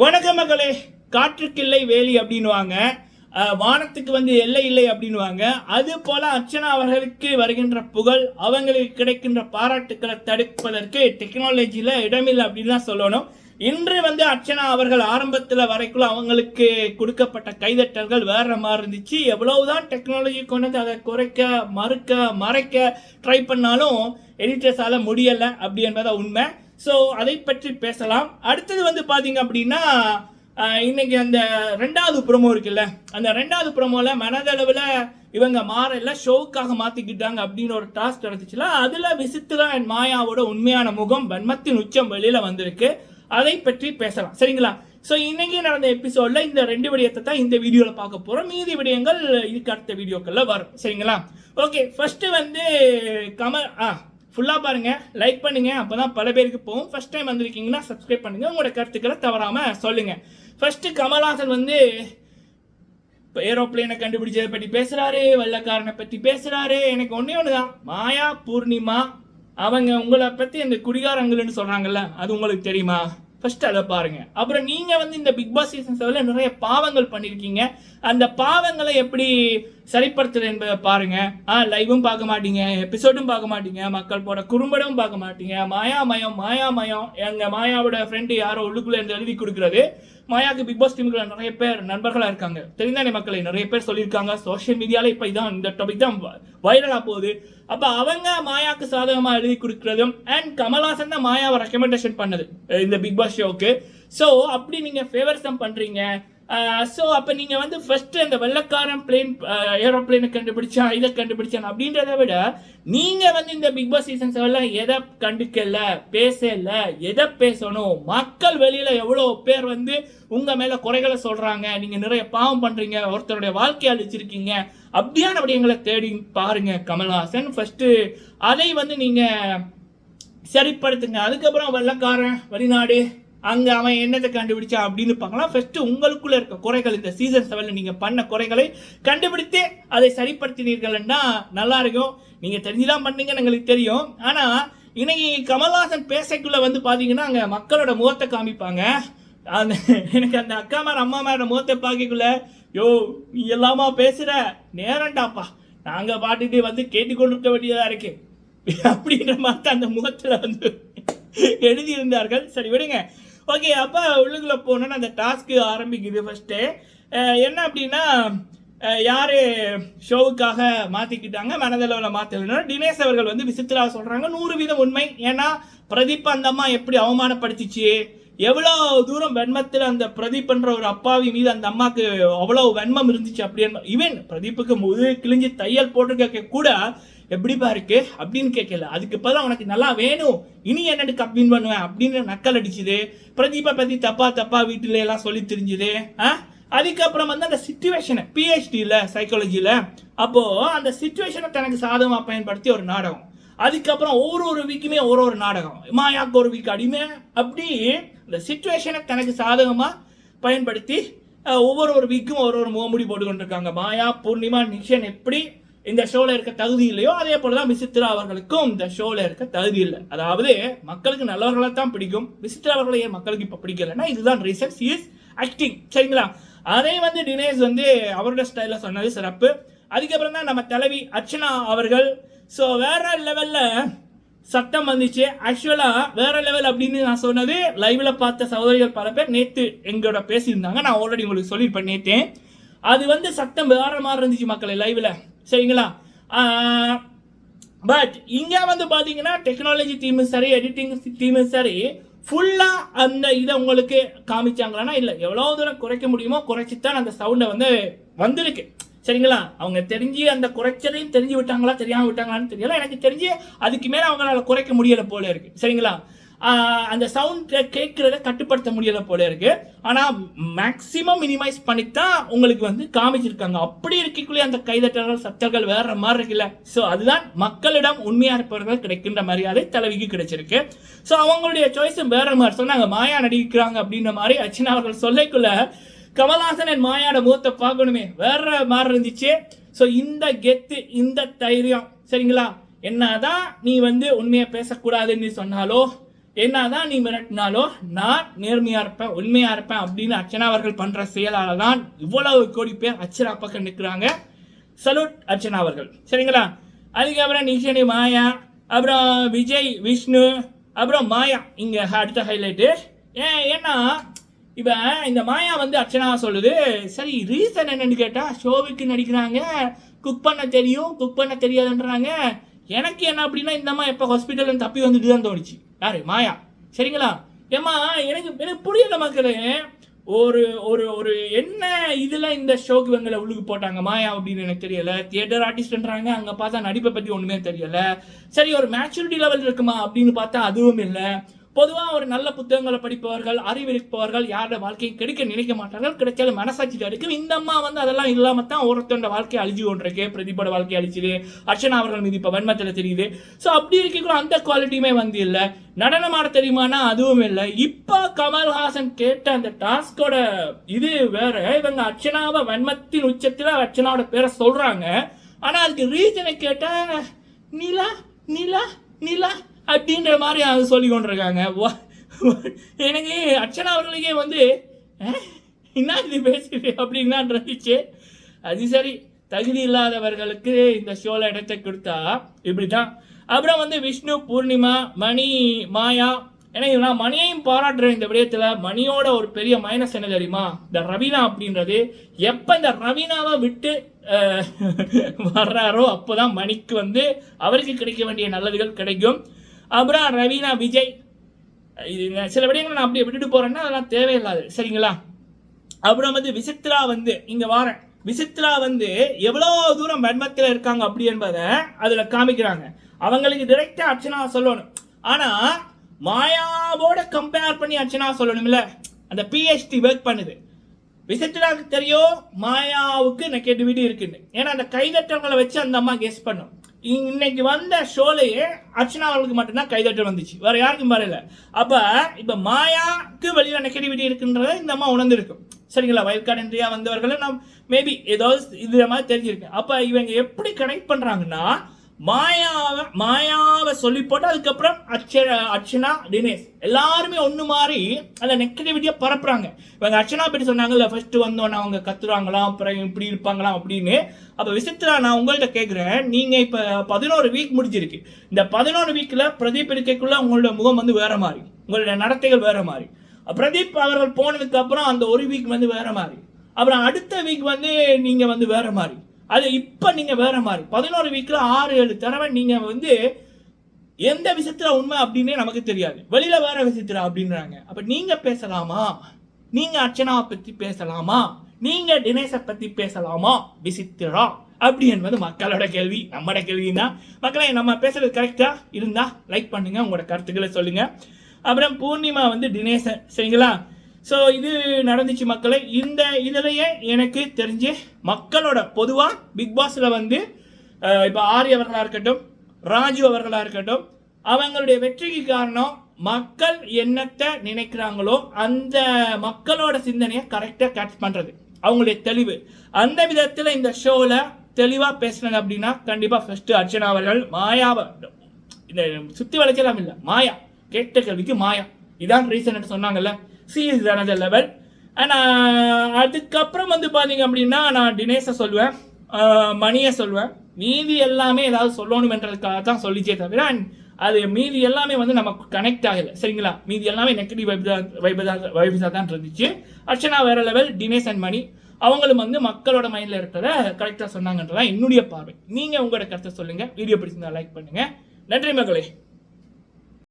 வணக்க மகளே காற்றுக்கில்லை வேலி அப்படின்னுவாங்க. வானத்துக்கு வந்து எல்லை இல்லை அப்படின்னுவாங்க. அது போல அர்ச்சனா அவர்களுக்கு வருகின்ற புகழ் அவங்களுக்கு கிடைக்கின்ற பாராட்டுக்களை தடுப்பதற்கு டெக்னாலஜியில் இடமில்லை அப்படின்னு தான் சொல்லணும். இன்று வந்து அர்ச்சனா அவர்கள் ஆரம்பத்தில் வரைக்குள்ள அவங்களுக்கு கொடுக்கப்பட்ட கைதட்டல்கள் வேற மாதிரி இருந்துச்சு. எவ்வளவுதான் டெக்னாலஜி கொண்டு வந்து அதை குறைக்க மறுக்க மறைக்க ட்ரை பண்ணாலும் எடிட்டர்ஸால் முடியலை அப்படி என்பதை உண்மை. ஸோ அதை பற்றி பேசலாம். அடுத்தது வந்து பார்த்தீங்க அப்படின்னா இன்னைக்கு அந்த ரெண்டாவது ப்ரொமோ இருக்குல்ல. அந்த ரெண்டாவது ப்ரொமோவில் மனதளவில் இவங்க மாறல ஷோவுக்காக மாற்றிக்கிட்டாங்க அப்படின்னு ஒரு டாஸ்க் நடந்துச்சுல அதில் விசித்ரா அண்ட் மாயாவோட உண்மையான முகம் வன்மத்தின் உச்சம் வெளியில் வந்திருக்கு. அதை பற்றி பேசலாம். சரிங்களா? ஸோ இன்னைக்கு நடந்த எபிசோட்ல இந்த ரெண்டு விடயத்தை தான் இந்த வீடியோவில் பார்க்க போகிறோம் மீதி விடயங்கள் இதுக்கு அடுத்த வீடியோக்களில் வரும். சரிங்களா? ஓகே ஃபர்ஸ்ட் வந்து கமல் ஆ ஃபுல்லாக பாருங்கள் லைக் பண்ணுங்கள் அப்போ தான் பல பேருக்கு போகும். ஃபஸ்ட் டைம் வந்திருக்கீங்கன்னா சப்ஸ்கிரைப் பண்ணுங்க. உங்களோட கருத்துக்களை தவறாமல் சொல்லுங்கள் ஃபஸ்ட்டு கமல்ஹாசன் வந்து இப்போ ஏரோப்ளேனை கண்டுபிடிச்சதை பற்றி பேசுகிறாரு வெள்ளக்காரனை பற்றி பேசுகிறாரு எனக்கு ஒன்றே ஒன்று தான் மாயா பூர்ணிமா அவங்க உங்களை பற்றி அந்த குடிகாரங்கள்னு சொல்கிறாங்கல்ல அது உங்களுக்கு தெரியுமா? ஃபர்ஸ்ட் அதை பாருங்க. அப்புறம் நீங்க வந்து இந்த பிக் பாஸ் சீசன் செவனில் நிறைய பாவங்கள் பண்ணியிருக்கீங்க அந்த பாவங்களை எப்படி சரிப்படுத்துறது என்பதை பாருங்க. ஆ லைவும் பார்க்க மாட்டீங்க எபிசோடும் பார்க்க மாட்டீங்க மக்கள் போட குறும்படமும் பார்க்க மாட்டீங்க. மாயாமயம் மாயாமயம் எங்க மாயாவோட ஃப்ரெண்டு யாரோ உள்ளுக்குள்ள இருந்து எழுதி கொடுக்குறது. மாயாக்கு பிக் பாஸ் டீமுக்குள்ள நிறைய பேர் நண்பர்களாக இருக்காங்க. தெரிந்தானே மக்களை? நிறைய பேர் சொல்லியிருக்காங்க. சோஷியல் மீடியாவில் இப்போ இதான் இந்த டாபிக் தான் வைரலாக போகுது. அப்போ அவங்க மாயாக்கு சாதகமாக எழுதி கொடுக்குறதும் அண்ட் கமல்ஹாசன் தான் மாயாவை ரெக்கமெண்டேஷன் பண்ணது. இந்த பிக் பாஸ் ஷோக்கு ஸோ அப்படி நீங்கள் ஃபேவரிசம் பண்ணுறீங்க ஸோ அப்போ நீங்கள் வந்து ஃபஸ்ட்டு அந்த வெள்ளக்காரன் பிளேன் ஏரோப்ளேனை கண்டுபிடிச்சா இதை கண்டுபிடிச்சான் அப்படின்றத விட நீங்கள் வந்து இந்த பிக் பாஸ் சீசன் செவனில் எதை கண்டுக்கல பேசல எதை பேசணும் மக்கள் வெளியில் எவ்வளோ பேர் வந்து உங்கள் மேலே குறைகளை சொல்கிறாங்க நீங்கள் நிறைய பாவம் பண்ணுறீங்க ஒருத்தருடைய வாழ்க்கையை அழிச்சிருக்கீங்க அப்படியான விடயங்களை தேடி பாருங்க கமல்ஹாசன். ஃபஸ்ட்டு அதை வந்து நீங்கள் சரிப்படுத்துங்க. அதுக்கப்புறம் வெள்ளக்காரன் வெளிநாடு அங்கே அவன் என்னத்தை கண்டுபிடிச்சான் அப்படின்னு பார்க்கலாம். ஃபஸ்ட்டு உங்களுக்குள்ளே இருக்க குறைகள் இந்த சீசன் செவனில் நீங்கள் பண்ண குறைகளை கண்டுபிடித்தே அதை சரிப்படுத்தினீர்கள்னா நல்லா இருக்கும். நீங்கள் தெரிஞ்சுதான் பண்ணீங்கன்னு எங்களுக்கு தெரியும். ஆனால் இன்னைக்கு கமல்ஹாசன் பேசக்குள்ளே வந்து பார்த்தீங்கன்னா அங்கே மக்களோட முகத்தை காமிப்பாங்க. அந்த எனக்கு அந்த அக்கா மார் அம்மா மாரோட முகத்தை பார்க்கக்குள்ள யோ நீ எல்லாமா பேசுகிற நேரண்டாப்பா. நாங்கள் பாட்டுட்டு வந்து கேட்டுக்கொண்டிருக்க வேண்டியதாக இருக்கு. அப்படின்ற மாதிரி அந்த முகத்தில் வந்து எழுதியிருந்தார்கள். சரி விடுங்க. ஓகே அப்போ உள்ளுக்குள்ள போனோன்னு அந்த டாஸ்க்கு ஆரம்பிக்குது ஃபஸ்ட்டு என்ன அப்படின்னா யார் ஷோவுக்காக மாற்றிக்கிட்டாங்க மனதளவில் மாத்தலைன்னா தினேஷ் அவர்கள் வந்து விசித்ரா சொல்கிறாங்க நூறு வீதம் உண்மை. ஏன்னா பிரதீப் அந்த அம்மா எப்படி அவமானப்படுத்திச்சு? எவ்வளோ தூரம் வெண்மத்தில் அந்த பிரதீப்ன்ற ஒரு அப்பாவி மீது அந்த அம்மாக்கு அவ்வளோ வெண்மம் இருந்துச்சு அப்படின்னு. ஈவன் பிரதீப்புக்கு முது கிழிஞ்சு தையல் போட்டிருக்க கூட எப்படிப்பா இருக்கு? அப்படின்னு கேட்கல. அதுக்கு பதிலா உனக்கு நல்லா வேணும். இனி என்னட்டு கப்பின் பண்ணுவேன்? அப்படின்னு நக்கல் அடிச்சுது. பிரதீபா பத்தி தப்பா தப்பா வீட்டுல எல்லாம் சொல்லி தெரிஞ்சுது. ஆ? அதுக்கப்புறம் வந்து அந்த சுச்சுவேஷனை பிஹெச்டியில் சைக்காலஜியில் அப்போது அந்த சுச்சுவேஷனை தனக்கு சாதகமாக பயன்படுத்தி ஒரு நாடகம். அதுக்கப்புறம் ஒவ்வொரு ஒரு வீக்குமே ஒரு ஒரு நாடகம். மாயாக்கு ஒரு வீக் அடிமை. அப்படி இந்த சுச்சுவேஷனை தனக்கு சாதகமாக பயன்படுத்தி ஒவ்வொரு ஒரு வீக்கும் ஒரு ஒரு முகமுடி போட்டுக்கொண்டிருக்காங்க. மாயா பூர்ணிமா நிஷன் எப்படி இந்த ஷோல இருக்க தகுதி இல்லையோ அதே போல தான் விசித்ரா அவர்களுக்கும் இந்த ஷோல இருக்க தகுதி இல்லை. அதாவது மக்களுக்கு நல்லவர்களை தான் பிடிக்கும். விசித்ரா அவர்களை ஏன் மக்களுக்கு இப்போ பிடிக்கலன்னா இதுதான் ரீசன் சி இஸ் ஆக்டிங் சரிங்களா? அதே வந்து தினேஷ் வந்து அவரோட ஸ்டைலில் சொன்னது சிறப்பு. அதுக்கப்புறம் தான் நம்ம தலைவி அர்ச்சனா அவர்கள். ஸோ வேற லெவலில் சத்தம் வந்துச்சு. ஆக்சுவலாக வேற லெவல் அப்படின்னு நான் சொன்னது லைவ்ல பார்த்த சகோதரிகள் பல பேர் நேற்று எங்களோட பேசியிருந்தாங்க. நான் ஆல்ரெடி உங்களுக்கு சொல்லியிருப்பேன் நேற்று அது வந்து சத்தம் வேற மாதிரி இருந்துச்சு மக்களை லைவ்ல சரிங்களா? பட் இங்கே வந்து பார்த்தீங்கன்னா டெக்னாலஜி டீமும் சரி எடிட்டிங் டீமும் சரி ஃபுல்லாக அந்த இதை உங்களுக்கு காமிச்சாங்களான்னா இல்லை எவ்வளோ தூரம் குறைக்க முடியுமோ குறைச்சி தான் அந்த சவுண்டை வந்து வந்திருக்கு. சரிங்களா? அவங்க தெரிஞ்சு அந்த குறைச்சதையும் தெரிஞ்சு விட்டாங்களா தெரியாமல் விட்டாங்களான்னு தெரியல. எனக்கு தெரிஞ்சு அதுக்கு மேலே அவங்களால குறைக்க முடியலை போல இருக்கு. சரிங்களா? அந்த சவுண்ட் கேட்கறத கட்டுப்படுத்த முடியல போல இருக்கு. ஆனால் மேக்சிமம் மினிமைஸ் பண்ணித்தான் உங்களுக்கு வந்து காமிச்சிருக்காங்க. அப்படி இருக்கக்குள்ளே அந்த கைதட்டல்கள் சத்தங்கள் வேற மாதிரி இருக்குல்ல. ஸோ அதுதான் மக்களிடம் உண்மையாக இருப்பவர்கள் கிடைக்கின்ற மரியாதை தலைவிக்கு கிடைச்சிருக்கு. ஸோ அவங்களுடைய சாய்ஸும் வேற மாதிரி. சொன்னாங்க மாயா நடிக்கிறாங்க அப்படின்ற மாதிரி அர்ச்சனா அவர்கள் சொல்லைக்குள்ள கமல்ஹாசன் என் மாயாட முகத்தை பார்க்கணுமே. வேற மாதிரி இருந்துச்சு. ஸோ இந்த கெத்து இந்த தைரியம் சரிங்களா? என்னதான் நீ வந்து உண்மையை பேசக்கூடாதுன்னு சொன்னாலோ என்னதான் நீ மிரட்டினாலும் நான் நேர்மையா இருப்பேன் உண்மையா இருப்பேன் அப்படின்னு அர்ச்சனா அவர்கள் பண்ற செயலால தான் இவ்வளவு கோடி பேர் அர்ச்சனா பக்கம் நிற்கிறாங்க சலூட் அர்ச்சனா அவர்கள். சரிங்களா? அதுக்கப்புறம் நிஷனி மாயா அப்புறம் விஜய் விஷ்ணு அப்புறம் மாயா. இங்க அடுத்த ஹைலைட்டு ஏன் ஏன்னா இப்போ இந்த மாயா வந்து அர்ச்சனா சொல்லுது சரி ரீசன் என்னன்னு கேட்டால் ஷோவுக்கு நடிக்கிறாங்க. குக் பண்ண தெரியும் குக் பண்ண தெரியாதுன்றாங்க. எனக்கு என்ன அப்படின்னா இந்த அம்மா எப்போ ஹாஸ்பிட்டல் தப்பி வந்துட்டு தான் தோணுச்சு. யாரு? மாயா. சரிங்களா? ஏம்மா எனக்கு எனக்கு புரியல மக்களே. ஒரு ஒரு ஒரு என்ன இதில் இந்த ஷோக்கு இவங்களை உழுகு போட்டாங்க? மாயா அப்படின்னு எனக்கு தெரியலை. தியேட்டர் ஆர்டிஸ்ட்ன்றாங்க அங்கே பார்த்தா நடிப்பை பற்றி ஒன்றுமே தெரியலை. சரி ஒரு மேச்சூரிட்டி லெவல் இருக்குமா அப்படின்னு பார்த்தா அதுவும் இல்லை. பொதுவாக ஒரு நல்ல புத்தகங்களை படிப்பவர்கள் அறிவிப்பவர்கள் யாரோட வாழ்க்கையும் கிடைக்க நினைக்க மாட்டார்கள். கிடைச்சாலும் மனசாட்சி தான் இருக்கு இந்த அம்மா வந்து அதெல்லாம் இல்லாம தான் ஒருத்தரோட வாழ்க்கையை அழிஞ்சு கொண்டிருக்கு. பிரதீபோட வாழ்க்கை அழிச்சுது. அர்ச்சனா அவர்கள் மீது இப்போ வன்மத்தில் தெரியுது. ஸோ அப்படி இருக்கிற அந்த குவாலிட்டியுமே வந்து இல்லை. நடனம் ஆட தெரியுமானா அதுவும் இல்லை. இப்போ கமல்ஹாசன் கேட்ட அந்த டாஸ்கோட இது வேற. இவங்க அர்ச்சனாவை வன்மத்தின் உச்சத்தில் அர்ச்சனாவோட பேரை சொல்கிறாங்க ஆனால் அதுக்கு ரீசனை கேட்டால் நிலா நிலா நிலா அப்படின்ற மாதிரி அது சொல்லி கொண்டிருக்காங்க. வா- எனக்கு அர்ச்சனா அவர்களுக்கே வந்து என்ன இது பேசுது அப்படின்னு இருந்துச்சு அது சரி தகுதி இல்லாதவர்களுக்கு இந்த ஷோவில் இடத்தை கொடுத்தா இப்படி தான் அப்புறம் வந்து விஷ்ணு பூர்ணிமா மணி மாயா ஏன்னா நான் மணியையும் பாராட்டுறேன் இந்த விடயத்தில். மணியோட ஒரு பெரிய மைனஸ் என்ன தெரியுமா? இந்த ரவீனா அப்படின்றது. எப்போ இந்த ரவீனாவை விட்டு வர்றாரோ வர்றாரோ அப்போதான் மணிக்கு வந்து அவருக்கு கிடைக்க வேண்டிய நல்லதுகள் கிடைக்கும். அப்புறம் ரவீனா விஜய். இது சில விடயங்களை நான் அப்படியே விட்டுட்டு போறேன்னா அதெல்லாம் தேவையில்லாது. சரிங்களா? அப்புறம் வந்து விசித்ரா வந்து இங்க வாரேன். விசித்ரா வந்து எவ்வளோ தூரம் வன்மத்தில் இருக்காங்க அப்படி என்பதை அதில் காமிக்கிறாங்க. அவங்களுக்கு டிரெக்டாக அர்ச்சனா சொல்லணும். ஆனால் மாயாவோட கம்பேர் பண்ணி அர்ச்சனா சொல்லணும்ல. அந்த பிஹெச்டி ஒர்க் பண்ணுது. விசித்ராவுக்கு தெரியும் மாயாவுக்கு நெகட்டிவிட்டி இருக்குன்னு. ஏன்னா அந்த கைதட்டல்களை வச்சு அந்த அம்மா கெஸ் பண்ணும். இன்னைக்கு வந்த ஷோலையே அர்ச்சனா அவர்களுக்கு மட்டும்தான் கைதட்டல் வந்துச்சு. வேற யாருக்கும் வரல அப்ப இப்ப மாயாக்கு வெளியில நெகட்டிவிட்டி இருக்குன்றத இந்த அம்மா உணர்ந்திருக்கும். சரிங்களா? வயல்காடு கார்டு வந்தவர்களும் நான் மேபி ஏதாவது இது மாதிரி தெரிஞ்சிருக்கு. அப்ப இவங்க எப்படி கனெக்ட் பண்றாங்கன்னா மாயாவை மாயாவை சொல்லி போட்டு அதுக்கப்புறம் அச்ச அர்ச்சனா தினேஷ் எல்லாருமே ஒன்று மாறி அந்த நெகட்டிவிட்டியை பரப்புறாங்க. இவங்க அர்ச்சனா பற்றி சொன்னாங்கல்ல ஃபர்ஸ்ட் வந்தோன்னா அவங்க கத்துறாங்களாம் அப்புறம் இப்படி இருப்பாங்களாம் அப்படின்னு. அப்போ விசித்ரா நான் உங்கள்கிட்ட கேட்குறேன் நீங்கள் இப்போ பதினோரு வீக் முடிஞ்சிருக்கு. இந்த பதினோரு வீக்கில் பிரதீப் இருக்கைக்குள்ளே உங்களோட முகம் வந்து வேற மாதிரி உங்களோட நடத்தைகள் வேற மாதிரி பிரதீப் அவர்கள் போனதுக்கப்புறம் அந்த ஒரு வீக் வந்து வேற மாதிரி அப்புறம் அடுத்த வீக் வந்து நீங்கள் வந்து வேற மாதிரி அது இப்போ நீங்கள் வேற மாதிரி. பதினோரு வீக்கில் ஆறு ஏழு தடவை நீங்கள் வந்து எந்த விஷயத்தில் உண்மை அப்படின்னே நமக்கு தெரியாது. வெளியில் வேற விஷயத்தில் அப்படின்றாங்க. அப்போ நீங்கள் பேசலாமா? நீங்கள் அர்ச்சனாவை பற்றி பேசலாமா? நீங்கள் தினேஷை பற்றி பேசலாமா? விசித்திரா? அப்படி என்பது மக்களோட கேள்வி. நம்மளோட கேள்வின்னா மக்களை நம்ம பேசுறது கரெக்டாக இருந்தால் லைக் பண்ணுங்கள் உங்களோட கருத்துக்களை சொல்லுங்கள் அப்புறம் பூர்ணிமா வந்து தினேசன் சரிங்களா? ஸோ இது நடந்துச்சு மக்களை. இந்த இதுலேயே எனக்கு தெரிஞ்சு மக்களோட பொதுவாக பிக் பாஸில் வந்து இப்போ ஆரி அவர்களாக இருக்கட்டும் ராஜு அவர்களாக இருக்கட்டும் அவங்களுடைய வெற்றிக்கு காரணம் மக்கள் என்னத்தை நினைக்கிறாங்களோ அந்த மக்களோட சிந்தனையை கரெக்டாக கேட்ச் பண்ணுறது அவங்களுடைய தெளிவு. அந்த விதத்தில் இந்த ஷோவில் தெளிவாக பேசுனாங்க அப்படின்னா கண்டிப்பாக ஃபஸ்ட்டு அர்ச்சனா அவர்கள் மாயாவை இந்த சுற்றி வளைச்சலாம் இல்லை மாயா. கேட்ட கேள்விக்கு மாயா. இதான் ரீசன் சொன்னாங்கல்ல. She is another level and அதுக்கப்புறம் வந்து பார்த்தீங்க அப்படின்னா நான் தினேஷை சொல்லுவேன் uh, மணியை சொல்லுவேன். மீதி எல்லாமே ஏதாவது சொல்லணுமென்றதுக்காக தான் சொல்லிச்சே தவிர அது மீதி எல்லாமே வந்து நமக்கு கனெக்ட் ஆகலை. சரிங்களா? மீதி எல்லாமே நெகட்டிவ் வைப் தான் வைப் தான் வைப்ஸாக தான் இருந்துச்சு. அர்ச்சனா வேற லெவல் தினேஷ் அண்ட் மணி. அவங்களும் வந்து மக்களோட மைண்டில் இருக்கிறத கரெக்டாக சொன்னாங்கன்றதான் என்னுடைய பார்வை. நீங்கள் உங்களோட கருத்தை சொல்லுங்கள் வீடியோ பிடிச்சிருந்தா லைக் பண்ணுங்கள் நன்றி மகளே